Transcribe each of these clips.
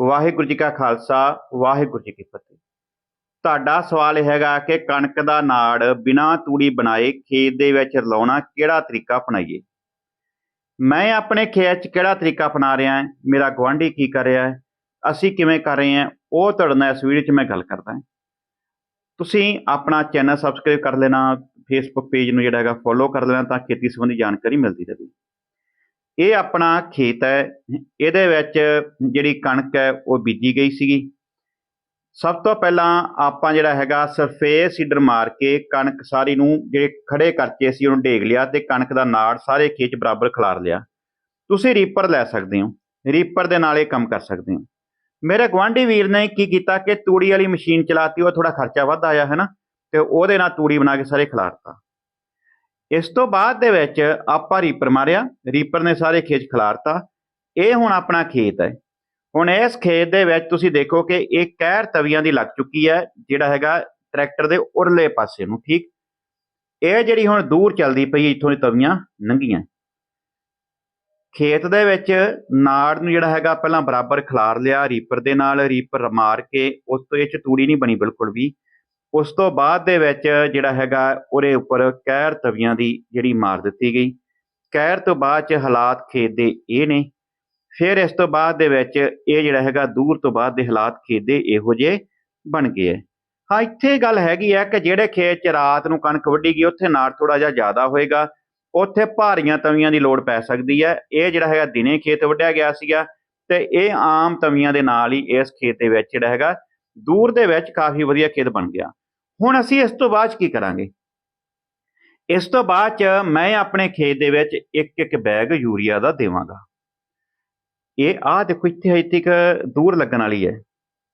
ਵਾਹਿਗੁਰੂ ਜੀ ਕਾ ਖਾਲਸਾ, ਵਾਹਿਗੁਰੂ ਜੀ ਕੀ ਫਤਿਹ। ਤੁਹਾਡਾ ਸਵਾਲ ਇਹ ਹੈਗਾ ਕਿ ਕਣਕ ਦਾ ਨਾੜ ਬਿਨਾਂ ਤੂੜੀ ਬਣਾਏ ਖੇਤ ਦੇ ਵਿੱਚ ਲਾਉਣਾ ਕਿਹੜਾ ਤਰੀਕਾ ਅਪਣਾਈਏ? ਮੈਂ ਆਪਣੇ ਖੇਤ 'ਚ ਕਿਹੜਾ ਤਰੀਕਾ ਅਪਣਾ ਰਿਹਾ ਹਾਂ? ਮੇਰਾ ਗੁਆਂਢੀ ਕੀ ਕਰ ਰਿਹਾ ਹੈ? ਅਸੀਂ ਕਿਵੇਂ ਕਰ ਰਹੇ ਹਾਂ? ਉਹ ਤੁਹਾਡੇ ਨਾਲ ਇਸ ਵੀਡੀਓ 'ਚ ਮੈਂ ਗੱਲ ਕਰਦਾ ਹਾਂ। ਤੁਸੀਂ ਆਪਣਾ ਚੈਨਲ ਸਬਸਕ੍ਰਾਈਬ ਕਰ ਲੈਣਾ ਫੇਸਬੁੱਕ ਪੇਜ ਨੂੰ ਜਿਹੜਾ ਹੈਗਾ ਫੋਲੋ ਕਰ ਲੈਣਾ ਤਾਂ ਖੇਤੀ ਸੰਬੰਧੀ ਜਾਣਕਾਰੀ ਮਿਲਦੀ ਰਹੇ। ਇਹ ਆਪਣਾ ਖੇਤ ਹੈ। ਇਹਦੇ ਵਿੱਚ ਜਿਹੜੀ ਕਣਕ ਹੈ, ਉਹ ਬੀਜੀ ਗਈ ਸੀਗੀ। ਸਭ ਤੋਂ ਪਹਿਲਾਂ ਆਪਾਂ ਜਿਹੜਾ ਹੈਗਾ ਸਰਫੇਸ ਸੀਡਰ ਮਾਰ ਕੇ ਕਣਕ ਸਾਰੀ ਨੂੰ ਜਿਹੜੇ ਖੜੇ ਕਰਕੇ ਅਸੀਂ ਉਹਨੂੰ ਢੇਗ ਲਿਆ ਤੇ ਕਣਕ ਦਾ ਨਾੜ ਸਾਰੇ ਖੇਤ ਬਰਾਬਰ ਖਿਲਾਰ ਲਿਆ। ਤੁਸੀਂ ਰੀਪਰ ਲੈ ਸਕਦੇ ਹੋ। ਰੀਪਰ ਦੇ ਨਾਲ ਇਹ ਕੰਮ ਕਰ ਸਕਦੇ ਹੋ। ਮੇਰੇ ਗਵਾਂਢੀ ਵੀਰ ਨੇ ਕੀ ਕੀਤਾ ਕਿ ਤੂੜੀ ਵਾਲੀ ਮਸ਼ੀਨ ਚਲਾਤੀ, ਉਹ ਥੋੜਾ ਖਰਚਾ ਵੱਧ ਆਇਆ, ਹੈ ਨਾ? ਤੇ ਉਹਦੇ ਨਾਲ ਤੂੜੀ ਬਣਾ ਕੇ ਸਾਰੇ ਖਿਲਾਰਤਾ ਇਸ ਤੋਂ ਬਾਅਦ ਦੇ ਵਿੱਚ ਆਪਾਂ ਰੀਪਰ ਮਾਰਿਆ। ਰੀਪਰ ਨੇ ਸਾਰੇ ਖੇਤ ਖਿਲਾਰਤਾ। ਇਹ ਹੁਣ ਆਪਣਾ ਖੇਤ ਹੈ। ਹੁਣ ਇਸ ਖੇਤ ਦੇ ਵਿੱਚ ਤੁਸੀਂ ਦੇਖੋ ਕਿ ਇਹ ਕਹਿਰ ਤਵੀਆਂ ਦੀ ਲੱਗ ਚੁੱਕੀ ਹੈ, ਜਿਹੜਾ ਹੈਗਾ ਟਰੈਕਟਰ ਦੇ ਉਰਲੇ ਪਾਸੇ ਨੂੰ, ਠੀਕ? ਇਹ ਜਿਹੜੀ ਹੁਣ ਦੂਰ ਚੱਲਦੀ ਪਈ ਇੱਥੋਂ ਦੀ ਤਵੀਆਂ ਨੰਗੀਆਂ। ਖੇਤ ਦੇ ਵਿੱਚ ਨਾੜ ਨੂੰ ਜਿਹੜਾ ਹੈਗਾ ਪਹਿਲਾਂ ਬਰਾਬਰ ਖਿਲਾਰ ਲਿਆ ਰੀਪਰ ਦੇ ਨਾਲ ਰੀਪਰ ਮਾਰ ਕੇ, ਉਸ ਤੋਂ ਇਹ ਚ ਤੂੜੀ ਨਹੀਂ ਬਣੀ ਬਿਲਕੁਲ ਵੀ। ਉਸ ਤੋਂ ਬਾਅਦ ਦੇ ਵਿੱਚ ਜਿਹੜਾ ਹੈਗਾ ਉਹਦੇ ਉੱਪਰ ਕਹਿਰ ਤਵੀਆਂ ਦੀ ਜਿਹੜੀ ਮਾਰ ਦਿੱਤੀ ਗਈ। ਕਹਿਰ ਤੋਂ ਬਾਅਦ ਚ ਹਾਲਾਤ ਖੇਤ ਦੇ ਇਹ ਨੇ। ਫਿਰ ਇਸ ਤੋਂ ਬਾਅਦ ਦੇ ਵਿੱਚ ਇਹ ਜਿਹੜਾ ਹੈਗਾ ਦੂਰ ਤੋਂ ਬਾਅਦ ਦੇ ਹਾਲਾਤ ਖੇਤ ਦੇ ਇਹੋ ਜਿਹੇ ਬਣ ਗਏ ਹੈ। ਹਾਂ, ਇੱਥੇ ਗੱਲ ਹੈਗੀ ਹੈ ਕਿ ਜਿਹੜੇ ਖੇਤ ਚ ਰਾਤ ਨੂੰ ਕਣਕ ਵੱਢੀ ਗਈ, ਉੱਥੇ ਨਾੜ ਥੋੜਾ ਜਿਹਾ ਜ਼ਿਆਦਾ ਹੋਏਗਾ। ਉੱਥੇ ਭਾਰੀਆਂ ਤਵੀਆਂ ਦੀ ਲੋੜ ਪੈ ਸਕਦੀ ਹੈ। ਇਹ ਜਿਹੜਾ ਹੈਗਾ ਦਿਨੇ ਖੇਤ ਵੱਢਿਆ ਗਿਆ ਸੀਗਾ ਤੇ ਇਹ ਆਮ ਤਵੀਆਂ ਦੇ ਨਾਲ ਹੀ ਇਸ ਖੇਤ ਦੇ ਵਿੱਚ ਜਿਹੜਾ ਹੈਗਾ ਦੂਰ ਦੇ ਵਿੱਚ ਕਾਫੀ ਵਧੀਆ ਖੇਤ ਬਣ ਗਿਆ। ਹੁਣ ਅਸੀਂ ਇਸ ਤੋਂ ਬਾਅਦ 'ਚ ਕੀ ਕਰਾਂਗੇ? ਇਸ ਤੋਂ ਬਾਅਦ ਚ ਮੈਂ ਆਪਣੇ ਖੇਤ ਦੇ ਵਿੱਚ ਇੱਕ ਇੱਕ ਬੈਗ ਯੂਰੀਆ ਦਾ ਦੇਵਾਂਗਾ। ਇਹ ਆਹ ਦੇਖੋ, ਇੱਥੇ ਇੱਥੇ ਇੱਕ ਦੂਰ ਲੱਗਣ ਵਾਲੀ ਹੈ।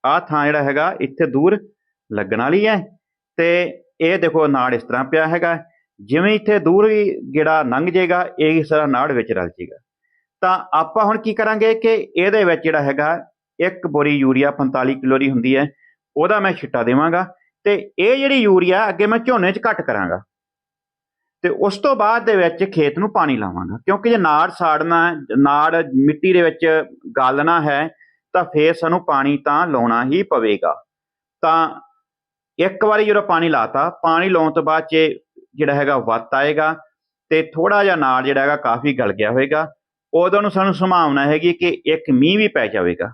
ਆਹ ਥਾਂ ਜਿਹੜਾ ਹੈਗਾ, ਇੱਥੇ ਦੂਰ ਲੱਗਣ ਵਾਲੀ ਹੈ। ਤੇ ਇਹ ਦੇਖੋ, ਨਾੜ ਇਸ ਤਰ੍ਹਾਂ ਪਿਆ ਹੈਗਾ। ਜਿਵੇਂ ਇੱਥੇ ਦੂਰ ਹੀ ਜਿਹੜਾ ਲੰਘ ਜਾਏਗਾ, ਇਹ ਇਸ ਤਰ੍ਹਾਂ ਨਾੜ ਵਿੱਚ ਰਲ ਜਾਏਗਾ। ਤਾਂ ਆਪਾਂ ਹੁਣ ਕੀ ਕਰਾਂਗੇ ਕਿ ਇਹਦੇ ਵਿੱਚ ਜਿਹੜਾ ਹੈਗਾ, ਇੱਕ ਬੋਰੀ ਯੂਰੀਆ 45 ਕਿਲੋ ਦੀ ਹੁੰਦੀ ਹੈ, ਉਹਦਾ ਮੈਂ ਛਿੱਟਾ ਦੇਵਾਂਗਾ। ਤੇ ਇਹ ਜਿਹੜੀ ਯੂਰੀਆ ਅੱਗੇ ਮੈਂ ਝੋਨੇ 'ਚ ਘੱਟ ਕਰਾਂਗਾ। ਤੇ ਉਸ ਤੋਂ ਬਾਅਦ ਦੇ ਵਿੱਚ ਖੇਤ ਨੂੰ ਪਾਣੀ ਲਾਵਾਂਗਾ। ਕਿਉਂਕਿ ਜੇ ਨਾੜ ਸਾੜਨਾ, ਨਾੜ ਮਿੱਟੀ ਦੇ ਵਿੱਚ ਗਾਲਣਾ ਹੈ, ਤਾਂ ਫੇਰ ਸਾਨੂੰ ਪਾਣੀ ਤਾਂ ਲਾਉਣਾ ਹੀ ਪਵੇਗਾ। ਤਾਂ ਇੱਕ ਵਾਰੀ ਜਦੋਂ ਪਾਣੀ ਲਾਤਾ, ਪਾਣੀ ਲਾਉਣ ਤੋਂ ਬਾਅਦ 'ਚ ਜਿਹੜਾ ਹੈਗਾ ਵੱਤ ਆਏਗਾ ਤੇ ਥੋੜਾ ਜਿਹਾ ਨਾੜ ਜਿਹੜਾ ਹੈਗਾ ਕਾਫੀ ਗਲ ਗਿਆ ਹੋਵੇਗਾ ਉਦੋਂ ਨੂੰ ਸਾਨੂੰ ਸੰਭਾਵਨਾ ਹੈਗੀ ਕਿ ਇੱਕ ਮੀਂਹ ਵੀ ਪੈ ਜਾਵੇਗਾ।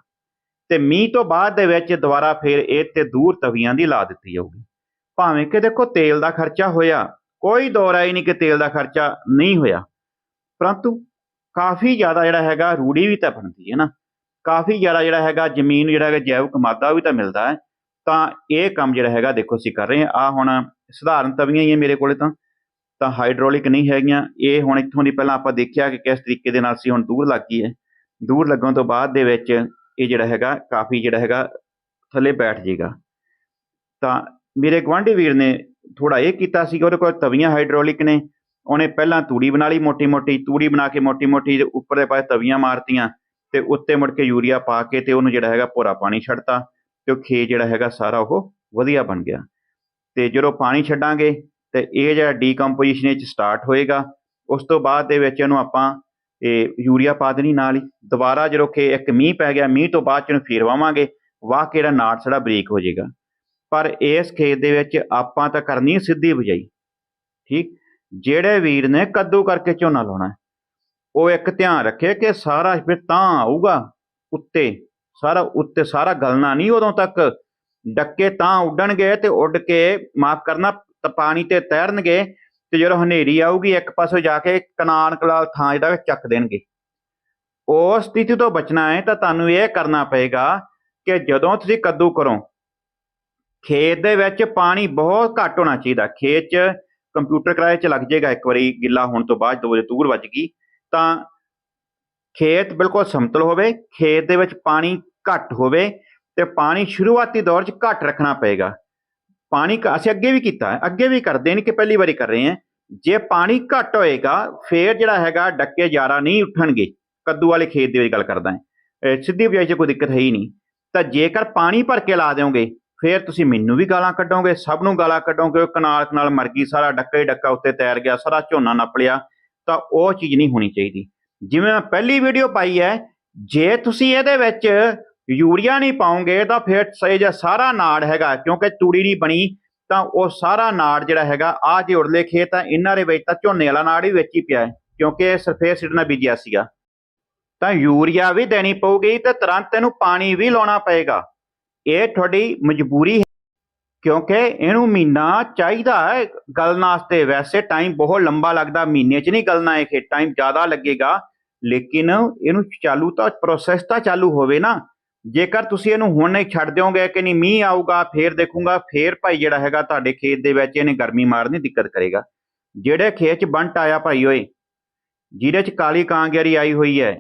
ਤੇ ਮੀਂਹ ਤੋਂ ਬਾਅਦ ਦੇ ਵਿੱਚ ਦੁਬਾਰਾ ਫਿਰ ਇਹ ਤੇ ਦੂਰ ਤਵੀਆਂ ਦੀ ਲਾ ਦਿੱਤੀ ਜਾਊਗੀ। ਭਾਵੇਂ ਕਿ ਦੇਖੋ ਤੇਲ ਦਾ ਖਰਚਾ ਹੋਇਆ, ਕੋਈ ਦੌਰਾ ਹੀ ਨਹੀਂ ਕਿ ਤੇਲ ਦਾ ਖਰਚਾ ਨਹੀਂ ਹੋਇਆ। ਪਰੰਤੂ ਕਾਫੀ ਜ਼ਿਆਦਾ ਜਿਹੜਾ ਹੈਗਾ ਰੂੜੀ ਵੀ ਤਾਂ ਬਣਦੀ ਹੈ ਨਾ। ਕਾਫੀ ਜ਼ਿਆਦਾ ਜਿਹੜਾ ਹੈਗਾ ਜ਼ਮੀਨ ਜਿਹੜਾ ਹੈਗਾ ਜੈਵਿਕ ਮਾਦਾ ਵੀ ਤਾਂ ਮਿਲਦਾ ਹੈ। ਤਾਂ ਇਹ ਕੰਮ ਜਿਹੜਾ ਹੈਗਾ ਦੇਖੋ ਅਸੀਂ ਕਰ ਰਹੇ ਹਾਂ। ਆ ਹੁਣ ਸਧਾਰਨ ਤਵੀਆਂ ਹੀ ਹੈ ਮੇਰੇ ਕੋਲੇ ਤਾਂ। ਤਾਂ ਹਾਈਡ੍ਰੋਲਿਕ ਨਹੀਂ ਹੈਗੀਆਂ। ਇਹ ਹੁਣ ਇੱਥੋਂ ਦੀ ਪਹਿਲਾਂ ਆਪਾਂ ਦੇਖਿਆ ਕਿ ਕਿਸ ਤਰੀਕੇ ਦੇ ਨਾਲ ਸੀ, ਹੁਣ ਦੂਰ ਲੱਗ ਗਈ ਹੈ। ਦੂਰ ਲੱਗਣ ਤੋਂ ਬਾਅਦ ਦੇ ਵਿੱਚ ਇਹ ਜਿਹੜਾ ਹੈਗਾ ਕਾਫੀ ਜਿਹੜਾ ਹੈਗਾ ਥੱਲੇ ਬੈਠ ਜਾਏਗਾ ਤਾਂ ਮੇਰੇ ਗਵਾਂਢੀ ਵੀਰ ਨੇ ਥੋੜਾ ਇਹ ਕੀਤਾ ਸੀ ਕਿ ਉਹਦੇ ਕੋਲ ਤਵੀਆਂ ਹਾਈਡ੍ਰੋਲਿਕ ਨੇ, ਉਹਨੇ ਪਹਿਲਾਂ ਤੂੜੀ ਬਣਾ ਲਈ ਮੋਟੀ ਮੋਟੀ ਤੂੜੀ ਬਣਾ ਕੇ ਮੋਟੀ ਮੋਟੀ ਉੱਪਰ ਦੇ ਪਾਸੇ ਤਵੀਆਂ ਮਾਰਤੀਆਂ ਤੇ ਉੱਤੇ ਮੁੜ ਕੇ ਯੂਰੀਆ ਪਾ ਕੇ ਤੇ ਉਹਨੂੰ ਜਿਹੜਾ ਹੈਗਾ ਭੋਰਾ ਪਾਣੀ ਛੱਡਤਾ ਤੇ ਉਹ ਖੇਤ ਜਿਹੜਾ ਹੈਗਾ ਸਾਰਾ ਉਹ ਵਧੀਆ ਬਣ ਗਿਆ। ਤੇ ਜਦੋਂ ਪਾਣੀ ਛੱਡਾਂਗੇ ਤੇ ਇਹ ਜਿਹੜਾ ਡੀਕੰਪੋਜੀਸ਼ਨ 'ਚ ਸਟਾਰਟ ਹੋਏਗਾ, ਉਸ ਤੋਂ ਬਾਅਦ ਦੇ ਵਿੱਚ ਇਹਨੂੰ ਆਪਾਂ ਇਹ ਯੂਰੀਆ ਪਾ ਦੇਣੀ ਨਾਲ ਹੀ। ਦੁਬਾਰਾ ਜਦੋਂ ਕਿ ਇੱਕ ਮੀਂਹ ਪੈ ਗਿਆ, ਮੀਂਹ ਤੋਂ ਬਾਅਦ ਚ ਫੇਰ ਵਾਵਾਂਗੇ। ਵਾਹ ਕੇ ਨਾੜ ਸੜਾ ਬਰੀਕ ਹੋ ਜਾਏਗਾ। ਪਰ ਇਸ ਖੇਤ ਦੇ ਵਿੱਚ ਆਪਾਂ ਤਾਂ ਕਰਨੀ ਸਿੱਧੀ ਬਜਾਈ। ਠੀਕ? ਜਿਹੜੇ ਵੀਰ ਨੇ ਕੱਦੂ ਕਰਕੇ ਝੋਨਾ ਲਾਉਣਾ ਉਹ ਇੱਕ ਧਿਆਨ ਰੱਖੇ ਕਿ ਸਾਰਾ ਫਿਰ ਤਾਂ ਆਊਗਾ ਉੱਤੇ। ਸਾਰਾ ਉੱਤੇ ਸਾਰਾ ਗਲਣਾ ਨਹੀਂ ਉਦੋਂ ਤੱਕ। ਡੱਕੇ ਤਾਂ ਉੱਡਣਗੇ ਤੇ ਉੱਡ ਕੇ ਮਾਫ ਕਰਨਾ ਪਾਣੀ ਤੇ ਤੈਰਨਗੇ। ਤੇ ਜਦੋਂ ਹਨੇਰੀ ਆਊਗੀ, ਇੱਕ ਪਾਸੇ ਜਾ ਕੇ ਕਨਾਨ ਕਲਾਲ ਥਾਂ ਜਿਹੜਾ ਚੱਕ ਦੇਣਗੇ। ਉਸ ਸਥਿਤੀ ਤੋਂ ਬਚਣਾ ਹੈ, ਤਾਂ ਤੁਹਾਨੂੰ ਇਹ ਕਰਨਾ ਪਏਗਾ ਕਿ ਜਦੋਂ ਤੁਸੀਂ ਕੱਦੂ ਕਰੋ, ਖੇਤ ਦੇ ਵਿੱਚ ਪਾਣੀ ਬਹੁਤ ਘੱਟ ਹੋਣਾ ਚਾਹੀਦਾ। ਖੇਤ 'ਚ ਕੰਪਿਊਟਰ ਕਿਰਾਏ 'ਚ ਲੱਗ ਜਾਏਗਾ ਇੱਕ ਵਾਰੀ, ਗਿੱਲਾ ਹੋਣ ਤੋਂ ਬਾਅਦ ਦੋ ਵਜੇ ਤੂਰ ਵੱਜ ਗਈ, ਤਾਂ ਖੇਤ ਬਿਲਕੁਲ ਸਮਤਲ ਹੋਵੇ, ਖੇਤ ਦੇ ਵਿੱਚ ਪਾਣੀ ਘੱਟ ਹੋਵੇ ਤੇ ਪਾਣੀ ਸ਼ੁਰੂਆਤੀ ਦੌਰ 'ਚ ਘੱਟ ਰੱਖਣਾ ਪਏਗਾ। ਪਾਣੀ ਅਸੀਂ ਅੱਗੇ ਵੀ ਕੀਤਾ, ਅੱਗੇ ਵੀ ਕਰਦੇ ਨੇ ਕਿ ਪਹਿਲੀ ਵਾਰੀ ਕਰ ਰਹੇ ਹਾਂ। ਜੇ ਪਾਣੀ ਘੱਟ ਹੋਏਗਾ, ਫੇਰ ਜਿਹੜਾ ਹੈਗਾ ਡੱਕੇ ਜ਼ਿਆਦਾ ਨਹੀਂ ਉੱਠਣਗੇ। ਕੱਦੂ ਵਾਲੇ ਖੇਤ ਦੀ ਗੱਲ ਕਰਦਾ ਹਾਂ। ਸਿੱਧੀ ਬਿਜਾਈ 'ਚ ਕੋਈ ਦਿੱਕਤ ਹੈ ਹੀ ਨਹੀਂ। ਤਾਂ ਜੇਕਰ ਪਾਣੀ ਭਰ ਕੇ ਲਾ ਦਿਓਗੇ, ਫੇਰ ਤੁਸੀਂ ਮੈਨੂੰ ਵੀ ਗਾਲਾਂ ਕੱਢੋਗੇ, ਸਭ ਨੂੰ ਗਾਲਾਂ ਕੱਢੋਗੇ ਕਨਾਲ ਕਨਾਲ ਮਰ ਗਈ, ਸਾਰਾ ਡੱਕਾ ਹੀ ਡੱਕਾ ਉੱਤੇ ਤੈਰ ਗਿਆ, ਸਾਰਾ ਝੋਨਾ ਨੱਪ ਲਿਆ, ਤਾਂ ਉਹ ਚੀਜ਼ ਨਹੀਂ ਹੋਣੀ ਚਾਹੀਦੀ। ਜਿਵੇਂ ਮੈਂ ਪਹਿਲੀ ਵੀਡੀਓ ਪਾਈ ਹੈ, ਜੇ ਤੁਸੀਂ ਇਹਦੇ ਵਿੱਚ ਯੂਰੀਆ ਨਹੀਂ ਪਾਉਂਗੇ, ਤਾਂ ਫਿਰ ਸਹੀ ਜਿਹਾ ਸਾਰਾ ਨਾੜ ਹੈਗਾ, ਕਿਉਂਕਿ ਤੂੜੀ ਨਹੀਂ ਬਣੀ ਤਾਂ ਉਹ ਸਾਰਾ ਨਾੜ ਜਿਹੜਾ ਹੈਗਾ ਆ ਜੇ ਉਰਲੇ ਖੇਤ ਆ ਇਹਨਾਂ ਦੇ ਵਿੱਚ ਤਾਂ ਝੋਨੇ ਵਾਲਾ ਨਾੜ ਵੀ ਵਿੱਚ ਹੀ ਪਿਆ ਹੈ, ਕਿਉਂਕਿ ਸਰਫੇਸ ਸੀਡ ਬੀਜਿਆ ਸੀਗਾ। ਤਾਂ ਯੂਰੀਆ ਵੀ ਦੇਣੀ ਪਊਗੀ ਤੇ ਤੁਰੰਤ ਇਹਨੂੰ ਪਾਣੀ ਵੀ ਲਾਉਣਾ ਪਏਗਾ। ਇਹ ਤੁਹਾਡੀ ਮਜਬੂਰੀ ਹੈ, ਕਿਉਂਕਿ ਇਹਨੂੰ ਮਹੀਨਾ ਚਾਹੀਦਾ ਹੈ ਗਲਣ ਵਾਸਤੇ। ਵੈਸੇ ਟਾਈਮ ਬਹੁਤ ਲੰਬਾ ਲੱਗਦਾ, ਮਹੀਨੇ 'ਚ ਨਹੀਂ ਗਲਣਾ ਇਹ ਟਾਈਮ ਜ਼ਿਆਦਾ ਲੱਗੇਗਾ। ਲੇਕਿਨ ਇਹਨੂੰ ਚਾਲੂ ਤਾਂ ਪ੍ਰੋਸੈਸ ਤਾਂ ਚਾਲੂ ਹੋਵੇ ਨਾ। ਜੇਕਰ ਤੁਸੀਂ ਇਹਨੂੰ ਹੁਣ ਨਹੀਂ ਛੱਡ ਦਿਓਗੇ ਕਿ ਨਹੀਂ ਮੀਂਹ ਆਊਗਾ, ਫੇਰ ਦੇਖੂਗਾ, ਫੇਰ ਭਾਈ ਜਿਹੜਾ ਹੈਗਾ ਤੁਹਾਡੇ ਖੇਤ ਦੇ ਵਿੱਚ ਇਹਨੇ ਗਰਮੀ ਮਾਰਨੀ ਦਿੱਕਤ ਕਰੇਗਾ। ਜਿਹੜੇ ਖੇਤ 'ਚ ਬੰਟ ਆਇਆ ਭਾਈ ਓਏ, ਜਿਹਦੇ 'ਚ ਕਾਲੀ ਕਾਂਗਿਆਰੀ ਆਈ ਹੋਈ ਹੈ,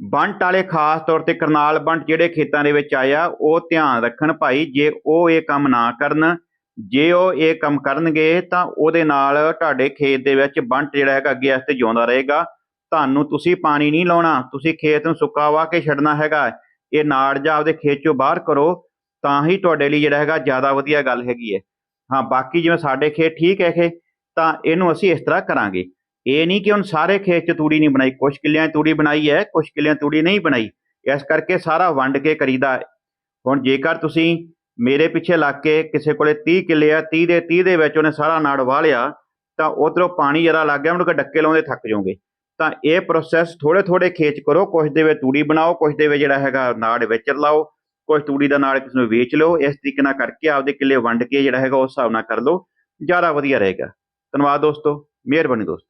ਬੰਟ ਵਾਲੇ ਖਾਸ ਤੌਰ ਤੇ ਕਰਨਾਲ ਬੰਟ ਜਿਹੜੇ ਖੇਤਾਂ ਦੇ ਵਿੱਚ ਆਇਆ ਉਹ ਧਿਆਨ ਰੱਖਣ ਭਾਈ, ਜੇ ਉਹ ਇਹ ਕੰਮ ਨਾ ਕਰਨ, ਜੇ ਉਹ ਇਹ ਕੰਮ ਕਰਨਗੇ, ਤਾਂ ਉਹਦੇ ਨਾਲ ਤੁਹਾਡੇ ਖੇਤ ਦੇ ਵਿੱਚ ਬੰਟ ਜਿਹੜਾ ਹੈਗਾ ਅੱਗੇ ਵਾਸਤੇ ਜਿਉਂਦਾ ਰਹੇਗਾ। ਤੁਹਾਨੂੰ ਤੁਸੀਂ ਪਾਣੀ ਨਹੀਂ ਲਾਉਣਾ, ਤੁਸੀਂ ਖੇਤ ਨੂੰ ਸੁੱਕਾ ਵਾ ਕੇ ਛੱਡਣਾ ਹੈਗਾ। ਇਹ ਨਾੜ ਜਾਂ ਆਪਦੇ ਖੇਤ ਚੋਂ ਬਾਹਰ ਕਰੋ, ਤਾਂ ਹੀ ਤੁਹਾਡੇ ਲਈ ਜਿਹੜਾ ਹੈਗਾ ਜ਼ਿਆਦਾ ਵਧੀਆ ਗੱਲ ਹੈਗੀ ਹੈ। ਹਾਂ, ਬਾਕੀ ਜਿਵੇਂ ਸਾਡੇ ਖੇਤ ਠੀਕ ਹੈ ਇਹ, ਤਾਂ ਇਹਨੂੰ ਅਸੀਂ ਇਸ ਤਰ੍ਹਾਂ ਕਰਾਂਗੇ। ਇਹ ਨਹੀਂ ਕਿ ਹੁਣ ਸਾਰੇ ਖੇਤ 'ਚ ਤੂੜੀ ਨਹੀਂ ਬਣਾਈ। ਕੁਝ ਕਿੱਲਿਆਂ 'ਚ ਤੂੜੀ ਬਣਾਈ ਹੈ ਕੁਝ ਕਿੱਲਿਆਂ 'ਚ ਤੂੜੀ ਨਹੀਂ ਬਣਾਈ। ਇਸ ਕਰਕੇ ਸਾਰਾ ਵੰਡ ਕੇ ਕਰੀਦਾ ਹੁਣ ਜੇਕਰ ਤੁਸੀਂ ਮੇਰੇ ਪਿੱਛੇ ਲੱਗ ਕੇ ਕਿਸੇ ਕੋਲੇ 30 ਕਿੱਲੇ ਆ 30 ਦੇ 30 ਦੇ ਵਿੱਚ ਉਹਨੇ ਸਾਰਾ ਨਾੜ ਵਾਹ ਲਿਆ, ਤਾਂ ਉਧਰੋਂ ਪਾਣੀ ਜਰਾ ਲੱਗ ਗਿਆ, ਉਹਨੂੰ ਕਿ ਡੱਕੇ ਲਾਉਂਦੇ ਥੱਕ ਜਾਓਗੇ। ਤਾਂ ਇਹ ਪ੍ਰੋਸੈਸ ਥੋੜੇ ਥੋੜੇ ਖੇਚ ਕਰੋ ਕੁਝ ਦੇ ਵਿੱਚ ਤੂੜੀ ਬਣਾਓ ਕੁਝ ਦੇ ਵਿੱਚ ਜਿਹੜਾ ਹੈਗਾ ਨਾੜ ਵਿੱਚ ਲਾਓ ਕੁਝ ਤੂੜੀ ਦਾ ਨਾੜ ਕਿਸੇ ਨੂੰ ਵੇਚ ਲਓ, ਇਸ ਤਰੀਕੇ ਨਾਲ ਕਰਕੇ ਆਪਦੇ ਕਿੱਲੇ ਵੰਡ ਕੇ ਜਿਹੜਾ ਹੈਗਾ ਉਸ ਹਿਸਾਬ ਨਾਲ ਕਰ ਲਓ, ਜ਼ਿਆਦਾ ਵਧੀਆ ਰਹੇਗਾ। ਧੰਨਵਾਦ ਦੋਸਤੋ, ਮਿਹਰਬਾਨੀ ਦੋਸਤੋ।